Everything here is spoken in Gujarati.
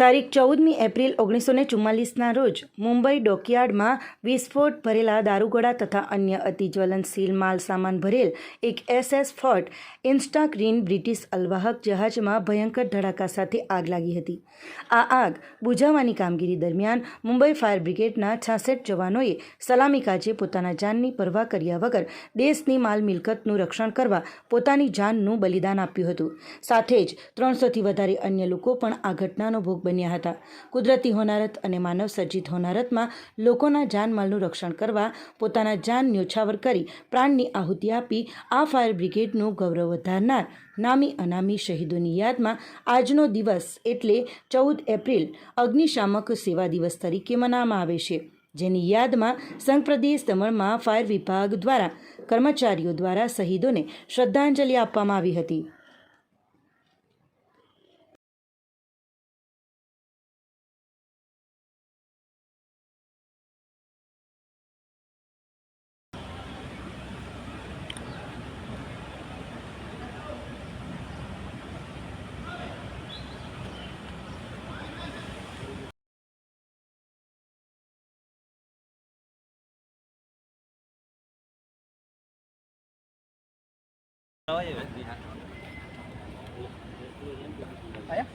તારીખ ચૌદમી એપ્રિલ ઓગણીસો ને ચુમ્માલીસના રોજ મુંબઈ ડોકયાર્ડમાં વિસ્ફોટ ભરેલા દારૂગોળા તથા અન્ય અતિ જ્વલનશીલ માલ સામાન ભરેલ એક એસએસ ફોર્ટ ઇન્સ્ટાગ્રીન બ્રિટિશ અલવાહક જહાજમાં ભયંકર ધડાકા સાથે આગ લાગી હતી. આ આગ બુઝાવવાની કામગીરી દરમિયાન મુંબઈ ફાયર બ્રિગેડના છાસઠ જવાનોએ સલામી કાજે પોતાના જાનની પરવા કર્યા વગર દેશની માલ મિલકતનું રક્ષણ કરવા પોતાની જાનનું બલિદાન આપ્યું હતું. સાથે જ ત્રણસોથી વધારે અન્ય લોકો પણ આ ઘટનાનો ભોગ બન્યા હતા. કુદરતી હોનારત અને માનવ સર્જિત હોનારતમાં લોકોના જાનમાલનું રક્ષણ કરવા પોતાના જાન ન્યોછાવર કરી પ્રાણની આહુતિ આપી આ ફાયર બ્રિગેડનું ગૌરવ વધારનાર નામી અનામી શહીદોની યાદમાં આજનો દિવસ એટલે ચૌદ એપ્રિલ અગ્નિશામક સેવા દિવસ તરીકે મનાવવામાં આવે છે. જેની યાદમાં સંઘ પ્રદેશ દમણમાં ફાયર વિભાગ દ્વારા કર્મચારીઓ દ્વારા શહીદોને શ્રદ્ધાંજલિ આપવામાં આવી હતી. આયા